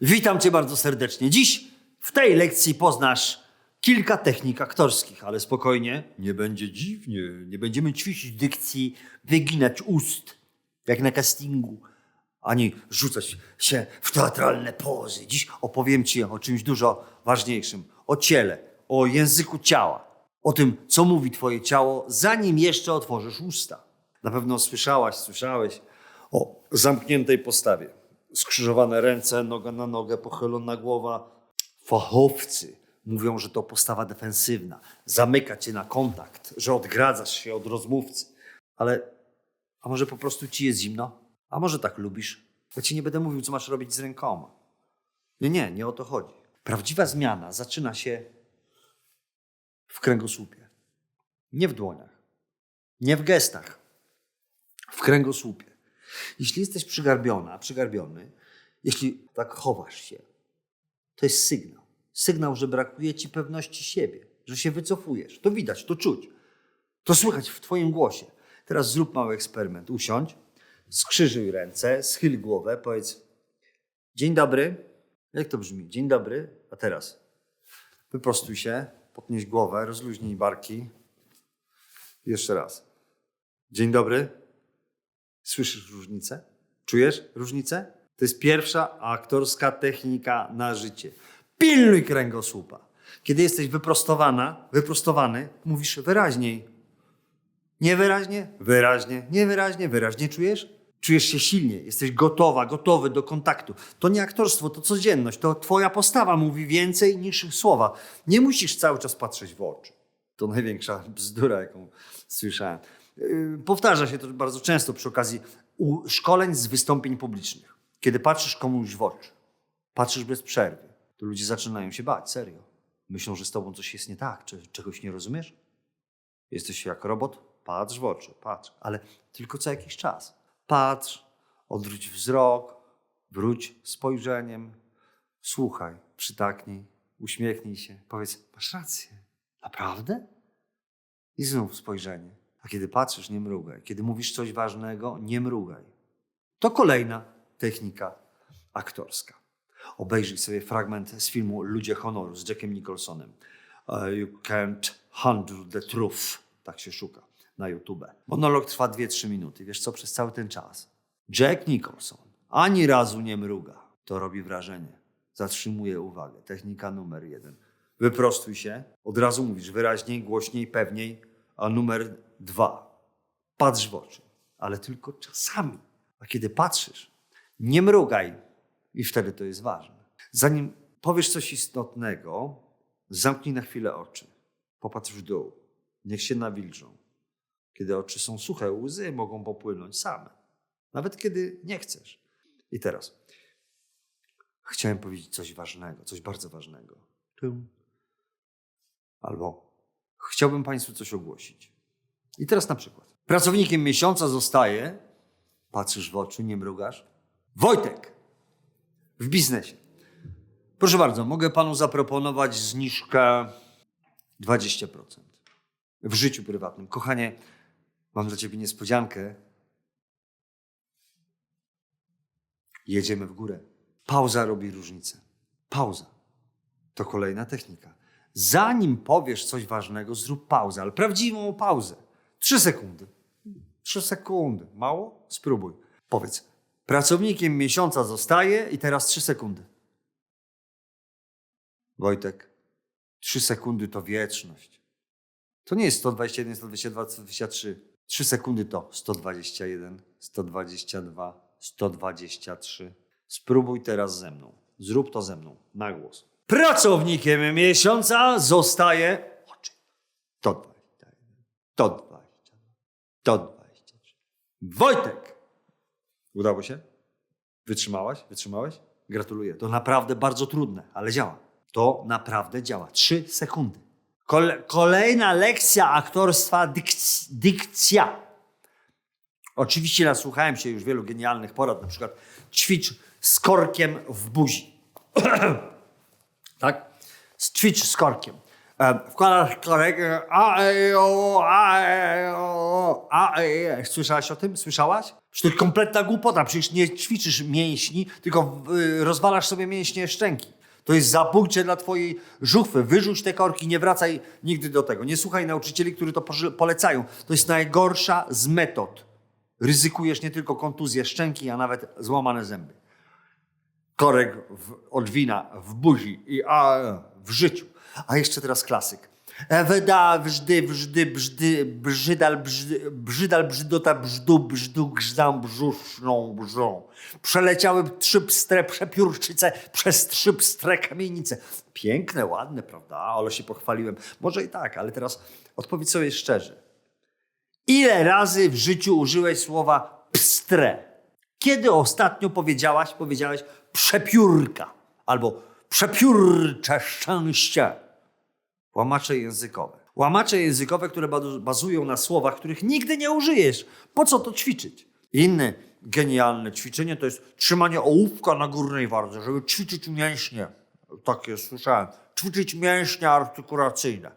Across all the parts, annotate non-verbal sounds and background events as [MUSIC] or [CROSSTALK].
Witam Cię bardzo serdecznie. Dziś w tej lekcji poznasz kilka technik aktorskich, ale spokojnie, nie będzie dziwnie. Nie będziemy ćwiczyć dykcji, wyginać ust, jak na castingu, ani rzucać się w teatralne pozy. Dziś opowiem Ci o czymś dużo ważniejszym. O ciele, o języku ciała. O tym, co mówi Twoje ciało, zanim jeszcze otworzysz usta. Na pewno słyszałaś, słyszałeś o zamkniętej postawie. Skrzyżowane ręce, noga na nogę, pochylona głowa. Fachowcy mówią, że to postawa defensywna. Zamyka cię na kontakt, że odgradzasz się od rozmówcy. Ale a może po prostu ci jest zimno? A może tak lubisz? Ja ci nie będę mówił, co masz robić z rękoma. Nie, nie, nie o to chodzi. Prawdziwa zmiana zaczyna się w kręgosłupie. Nie w dłoniach. Nie w gestach. W kręgosłupie. Jeśli jesteś przygarbiona, przygarbiony, jeśli tak chowasz się, to jest sygnał. Sygnał, że brakuje ci pewności siebie, że się wycofujesz. To widać, to czuć. To słychać w twoim głosie. Teraz zrób mały eksperyment. Usiądź, skrzyżuj ręce, schyl głowę, powiedz dzień dobry. Jak to brzmi? Dzień dobry. A teraz wyprostuj się, podnieś głowę, rozluźnij barki. Jeszcze raz. Dzień dobry. Słyszysz różnicę? Czujesz różnicę? To jest pierwsza aktorska technika na życie. Pilnuj kręgosłupa. Kiedy jesteś wyprostowana, wyprostowany, mówisz wyraźniej. Niewyraźnie? Wyraźnie. Niewyraźnie? Wyraźnie czujesz? Czujesz się silnie, jesteś gotowa, gotowy do kontaktu. To nie aktorstwo, to codzienność. To twoja postawa mówi więcej niż słowa. Nie musisz cały czas patrzeć w oczy. To największa bzdura, jaką słyszałem. Yy, Powtarza się to bardzo często przy okazji szkoleń z wystąpień publicznych. Kiedy patrzysz komuś w oczy, patrzysz bez przerwy, to ludzie zaczynają się bać, serio. Myślą, że z tobą coś jest nie tak, czy czegoś nie rozumiesz. Jesteś jak robot, patrz w oczy, patrz, ale tylko co jakiś czas. Patrz, odwróć wzrok, wróć spojrzeniem, słuchaj, przytaknij, uśmiechnij się, powiedz, masz rację, naprawdę? I znów spojrzenie. Kiedy patrzysz, nie mrugaj. Kiedy mówisz coś ważnego, nie mrugaj. To kolejna technika aktorska. Obejrzyj sobie fragment z filmu Ludzie Honoru z Jackiem Nicholsonem. Uh, You can't handle the truth. Tak się szuka na YouTube. Monolog trwa 2-3 minuty. Wiesz co, przez cały ten czas Jack Nicholson ani razu nie mruga. To robi wrażenie. Zatrzymuje uwagę. Technika numer jeden. Wyprostuj się. Od razu mówisz wyraźniej, głośniej, pewniej. A numer dwa. Patrz w oczy. Ale tylko czasami. A kiedy patrzysz, nie mrugaj. I wtedy to jest ważne. Zanim powiesz coś istotnego, zamknij na chwilę oczy. Popatrz w dół. Niech się nawilżą. Kiedy oczy są suche, łzy mogą popłynąć same. Nawet kiedy nie chcesz. I teraz. Chciałem powiedzieć coś ważnego, coś bardzo ważnego. Albo chciałbym Państwu coś ogłosić. I teraz na przykład. Pracownikiem miesiąca zostaje, patrzysz w oczy, nie mrugasz, Wojtek w biznesie. Proszę bardzo, mogę Panu zaproponować zniżkę 20% w życiu prywatnym. Kochanie, mam dla Ciebie niespodziankę. Jedziemy w górę. Pauza robi różnicę. Pauza. To kolejna technika. Zanim powiesz coś ważnego, zrób pauzę, ale prawdziwą pauzę. Trzy sekundy. Trzy sekundy. Mało? Spróbuj. Powiedz. Pracownikiem miesiąca zostaje i teraz trzy sekundy. Wojtek, trzy sekundy to wieczność. To nie jest 121, 122, 123. Trzy sekundy to 121, 122, 123. Spróbuj teraz ze mną. Zrób to ze mną. Na głos. Pracownikiem miesiąca zostaje. To 21, to 20, to 23. Wojtek! Udało się? Wytrzymałaś? Wytrzymałeś? Gratuluję. To naprawdę bardzo trudne, ale działa. To naprawdę działa. Trzy sekundy. Kole- kolejna lekcja aktorstwa dykc- dykcja. Oczywiście nasłuchałem się już wielu genialnych porad, na przykład ćwicz z korkiem w buzi. [CLEARS THROAT] tak? Ćwicz z korkiem. E, Wkładasz korek, a, e, o, a, e, o, a, e. Słyszałaś o tym? Słyszałaś? Że to kompletna głupota, przecież nie ćwiczysz mięśni, tylko y, rozwalasz sobie mięśnie szczęki. To jest zabójcze dla twojej żuchwy. Wyrzuć te korki, nie wracaj nigdy do tego. Nie słuchaj nauczycieli, którzy to polecają. To jest najgorsza z metod. Ryzykujesz nie tylko kontuzję szczęki, a nawet złamane zęby korek w, od wina w buzi i a, w życiu. A jeszcze teraz klasyk. Eweda, wżdy, wżdy, brzdy, brzydal, brzdy, brzydal, brzydota, brzdu, brzdu, grzdą, brzuszną, brzą. Przeleciały trzy pstre przepiórczyce przez trzy pstre kamienice. Piękne, ładne, prawda? Ale się pochwaliłem. Może i tak, ale teraz odpowiedz sobie szczerze. Ile razy w życiu użyłeś słowa pstre? Kiedy ostatnio powiedziałaś, powiedziałeś przepiórka albo przepiórcze szczęście? Łamacze językowe. Łamacze językowe, które bazują na słowach, których nigdy nie użyjesz. Po co to ćwiczyć? Inne genialne ćwiczenie to jest trzymanie ołówka na górnej wardze, żeby ćwiczyć mięśnie. Takie słyszałem. Ćwiczyć mięśnie artykulacyjne.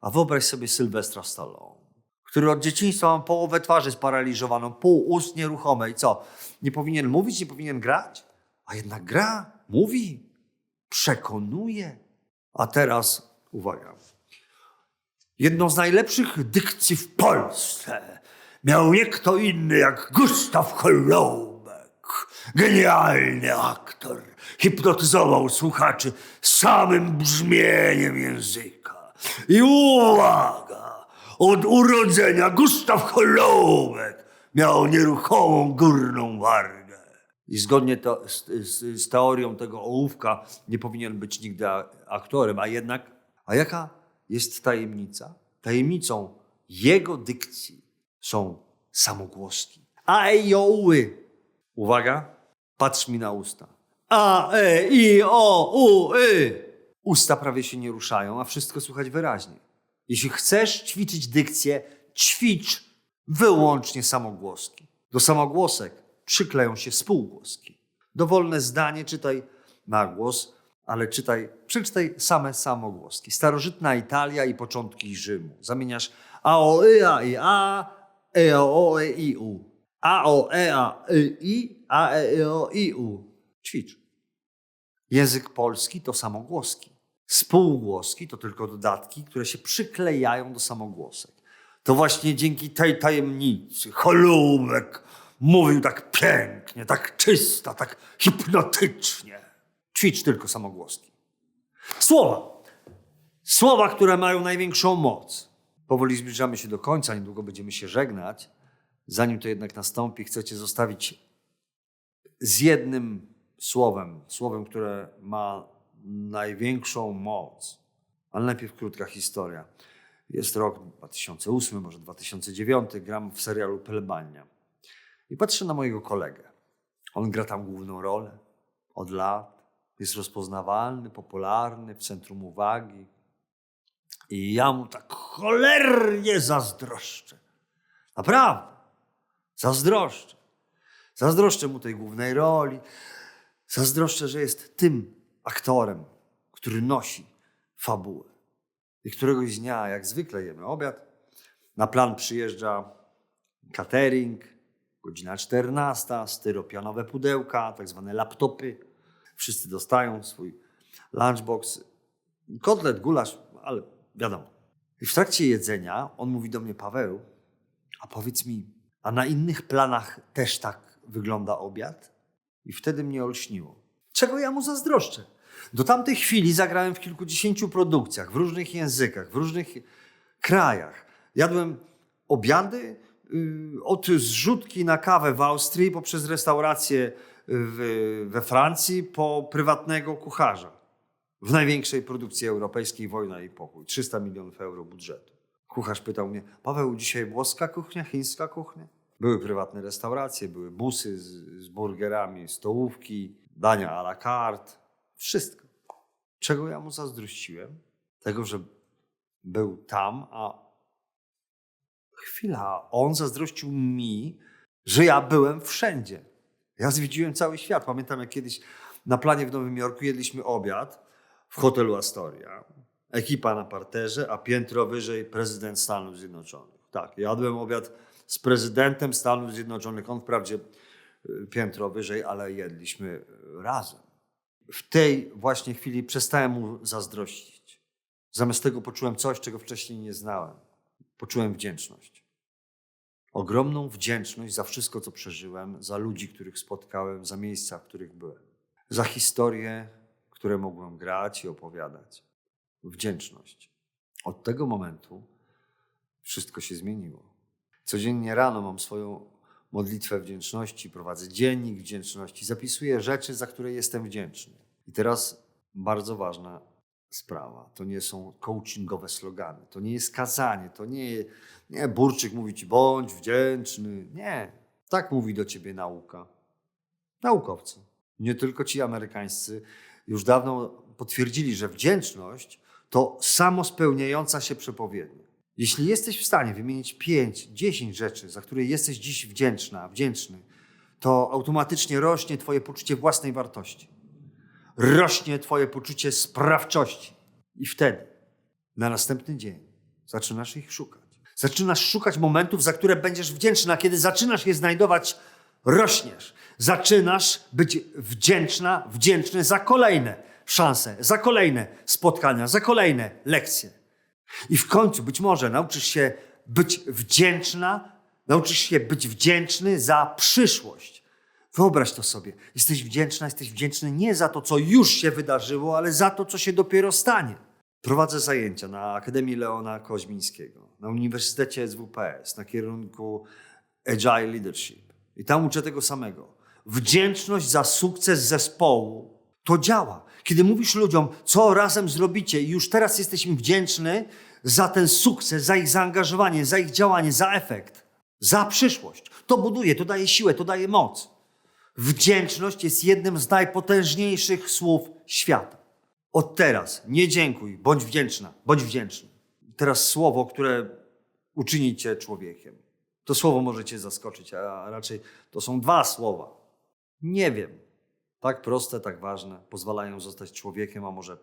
A wyobraź sobie Sylwestra Stallone, który od dzieciństwa ma połowę twarzy sparaliżowaną, pół ust nieruchome i co? Nie powinien mówić, nie powinien grać? A jednak gra, mówi, przekonuje. A teraz uwaga. Jedną z najlepszych dykcji w Polsce miał nie kto inny jak Gustaw Holoubek. Genialny aktor. Hipnotyzował słuchaczy samym brzmieniem języka. I uwaga! Od urodzenia Gustaw Holoubek miał nieruchomą górną wargę. I zgodnie to, z, z, z teorią tego ołówka nie powinien być nigdy aktorem, a jednak, a jaka jest tajemnica? Tajemnicą jego dykcji są samogłoski. A, e, i, o. Uwaga, patrz mi na usta. A, e, i, o, u, y. Usta prawie się nie ruszają, a wszystko słychać wyraźnie. Jeśli chcesz ćwiczyć dykcję, ćwicz wyłącznie samogłoski. Do samogłosek przykleją się spółgłoski. Dowolne zdanie czytaj na głos, ale czytaj, przeczytaj same samogłoski. Starożytna Italia i początki Rzymu. Zamieniasz a, o, y, a, i, a, e, o, o, e, i, u. A, o, e, a, y, i, a, e, e, o, i, u. Ćwicz. Język polski to samogłoski. Spółgłoski to tylko dodatki, które się przyklejają do samogłosek. To właśnie dzięki tej tajemnicy Holubek mówił tak pięknie, tak czysto, tak hipnotycznie. Ćwicz tylko samogłoski. Słowa. Słowa, które mają największą moc. Powoli zbliżamy się do końca, niedługo będziemy się żegnać. Zanim to jednak nastąpi, chcę Cię zostawić z jednym słowem, słowem, które ma największą moc. Ale najpierw krótka historia. Jest rok 2008, może 2009, gram w serialu Plebania. I patrzę na mojego kolegę. On gra tam główną rolę od lat. Jest rozpoznawalny, popularny, w centrum uwagi. I ja mu tak cholernie zazdroszczę. Naprawdę. Zazdroszczę. Zazdroszczę mu tej głównej roli. Zazdroszczę, że jest tym aktorem, który nosi fabułę. I któregoś dnia, jak zwykle jemy obiad, na plan przyjeżdża catering, godzina 14, styropianowe pudełka, tak zwane laptopy. Wszyscy dostają swój lunchbox. Kotlet, gulasz, ale wiadomo. I w trakcie jedzenia on mówi do mnie, Paweł, a powiedz mi, a na innych planach też tak wygląda obiad? I wtedy mnie olśniło. Czego ja mu zazdroszczę? Do tamtej chwili zagrałem w kilkudziesięciu produkcjach, w różnych językach, w różnych krajach. Jadłem obiady y, od zrzutki na kawę w Austrii, poprzez restaurację w, we Francji, po prywatnego kucharza. W największej produkcji europejskiej Wojna i Pokój. 300 milionów euro budżetu. Kucharz pytał mnie, Paweł, dzisiaj włoska kuchnia, chińska kuchnia? Były prywatne restauracje, były busy z, z burgerami, stołówki, dania à la carte. Wszystko. Czego ja mu zazdrościłem? Tego, że był tam, a chwila, on zazdrościł mi, że ja byłem wszędzie. Ja zwiedziłem cały świat. Pamiętam, jak kiedyś na planie w Nowym Jorku jedliśmy obiad w hotelu Astoria. Ekipa na parterze, a piętro wyżej prezydent Stanów Zjednoczonych. Tak, jadłem obiad z prezydentem Stanów Zjednoczonych. On wprawdzie y, piętro wyżej, ale jedliśmy y, razem. W tej właśnie chwili przestałem mu zazdrościć. Zamiast tego poczułem coś, czego wcześniej nie znałem. Poczułem wdzięczność. Ogromną wdzięczność za wszystko, co przeżyłem, za ludzi, których spotkałem, za miejsca, w których byłem, za historie, które mogłem grać i opowiadać. Wdzięczność. Od tego momentu wszystko się zmieniło. Codziennie rano mam swoją modlitwę wdzięczności, prowadzę dziennik wdzięczności, zapisuję rzeczy, za które jestem wdzięczny. I teraz bardzo ważna sprawa. To nie są coachingowe slogany, to nie jest kazanie, to nie, nie Burczyk mówi ci bądź wdzięczny. Nie. Tak mówi do ciebie nauka. Naukowcy. Nie tylko ci amerykańscy już dawno potwierdzili, że wdzięczność to samospełniająca się przepowiednia. Jeśli jesteś w stanie wymienić 5, 10 rzeczy, za które jesteś dziś wdzięczna, wdzięczny, to automatycznie rośnie Twoje poczucie własnej wartości. Rośnie Twoje poczucie sprawczości. I wtedy, na następny dzień, zaczynasz ich szukać. Zaczynasz szukać momentów, za które będziesz wdzięczna. Kiedy zaczynasz je znajdować, rośniesz. Zaczynasz być wdzięczna, wdzięczny za kolejne szanse, za kolejne spotkania, za kolejne lekcje. I w końcu być może nauczysz się być wdzięczna, nauczysz się być wdzięczny za przyszłość. Wyobraź to sobie. Jesteś wdzięczna, jesteś wdzięczny nie za to, co już się wydarzyło, ale za to, co się dopiero stanie. Prowadzę zajęcia na Akademii Leona Koźmińskiego, na Uniwersytecie SWPS, na kierunku Agile Leadership. I tam uczę tego samego. Wdzięczność za sukces zespołu to działa. Kiedy mówisz ludziom, co razem zrobicie, i już teraz jesteś im wdzięczny za ten sukces, za ich zaangażowanie, za ich działanie, za efekt, za przyszłość. To buduje, to daje siłę, to daje moc. Wdzięczność jest jednym z najpotężniejszych słów świata. Od teraz nie dziękuj, bądź wdzięczna, bądź wdzięczny. Teraz słowo, które uczyni cię człowiekiem. To słowo może cię zaskoczyć, a raczej to są dwa słowa. Nie wiem. Tak proste, tak ważne. Pozwalają zostać człowiekiem, a może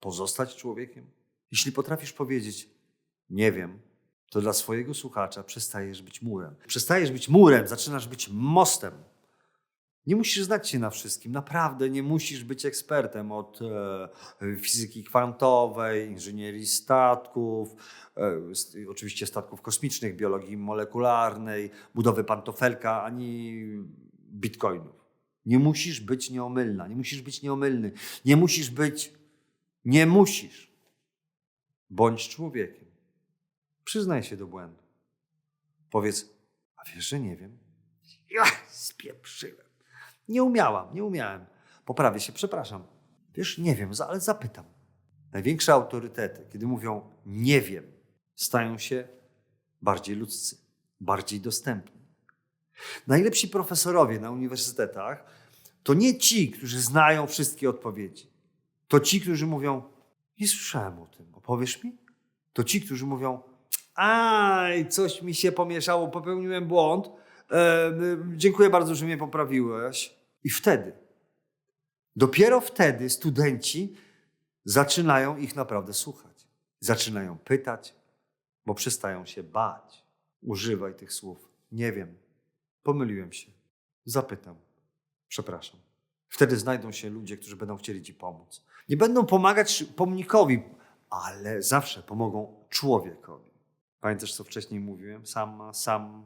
pozostać człowiekiem? Jeśli potrafisz powiedzieć nie wiem, to dla swojego słuchacza przestajesz być murem. Przestajesz być murem, zaczynasz być mostem. Nie musisz znać się na wszystkim, naprawdę nie musisz być ekspertem od e, fizyki kwantowej, inżynierii statków, e, oczywiście statków kosmicznych, biologii molekularnej, budowy pantofelka, ani bitcoinów. Nie musisz być nieomylna, nie musisz być nieomylny, nie musisz być, nie musisz. Bądź człowiekiem. Przyznaj się do błędu. Powiedz, a wiesz, że nie wiem? Ja spieprzyłem. Nie umiałam, nie umiałem. Poprawię się, przepraszam. Wiesz, nie wiem, ale zapytam. Największe autorytety, kiedy mówią nie wiem, stają się bardziej ludzcy, bardziej dostępni. Najlepsi profesorowie na uniwersytetach to nie ci, którzy znają wszystkie odpowiedzi. To ci, którzy mówią, nie słyszałem o tym, opowiesz mi? To ci, którzy mówią, aj, coś mi się pomieszało, popełniłem błąd, e, dziękuję bardzo, że mnie poprawiłeś. I wtedy, dopiero wtedy studenci zaczynają ich naprawdę słuchać. Zaczynają pytać, bo przestają się bać. Używaj tych słów. Nie wiem, pomyliłem się. Zapytam. Przepraszam. Wtedy znajdą się ludzie, którzy będą chcieli ci pomóc. Nie będą pomagać pomnikowi, ale zawsze pomogą człowiekowi. Pamiętasz, co wcześniej mówiłem? Sam, sam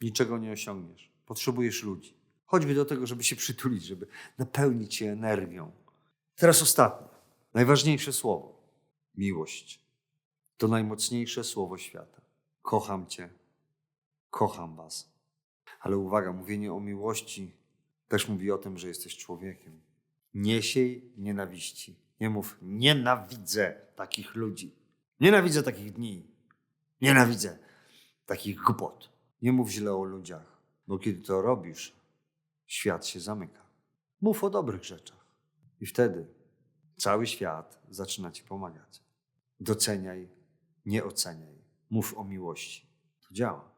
niczego nie osiągniesz. Potrzebujesz ludzi. Choćby do tego, żeby się przytulić, żeby napełnić się energią. Teraz ostatnie, najważniejsze słowo. Miłość. To najmocniejsze słowo świata. Kocham Cię. Kocham Was. Ale uwaga, mówienie o miłości też mówi o tym, że jesteś człowiekiem. Nie siej nienawiści. Nie mów, nienawidzę takich ludzi. Nienawidzę takich dni. Nienawidzę takich głupot. Nie mów źle o ludziach, bo kiedy to robisz, świat się zamyka. Mów o dobrych rzeczach. I wtedy cały świat zaczyna ci pomagać. Doceniaj, nie oceniaj. Mów o miłości. To działa.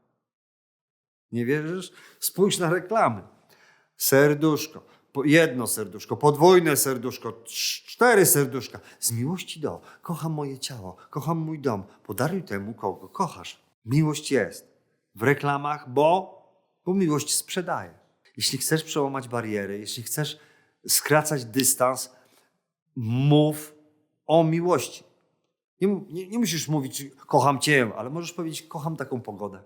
Nie wierzysz? Spójrz na reklamy. Serduszko, jedno serduszko, podwójne serduszko, cztery serduszka. Z miłości do. Kocham moje ciało, kocham mój dom. Podaruj temu, kogo kochasz. Miłość jest w reklamach, bo, bo miłość sprzedaje. Jeśli chcesz przełamać bariery, jeśli chcesz skracać dystans, mów o miłości. Nie, nie, nie musisz mówić, kocham cię, ale możesz powiedzieć, kocham taką pogodę.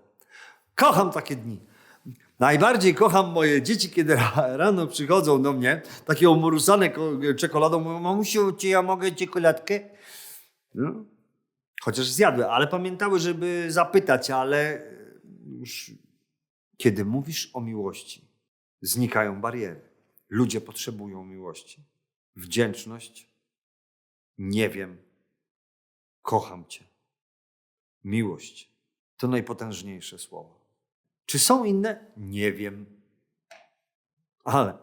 Kocham takie dni. Najbardziej kocham moje dzieci, kiedy ra- rano przychodzą do mnie, takie omurusane ko- czekoladą, mówią, mamusiu, czy ja mogę czekoladkę? No. Chociaż zjadły, ale pamiętały, żeby zapytać, ale już kiedy mówisz o miłości, znikają bariery. Ludzie potrzebują miłości. Wdzięczność. Nie wiem. Kocham Cię. Miłość to najpotężniejsze słowo. Czy są inne? Nie wiem. Ale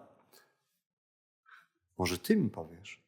może Ty mi powiesz.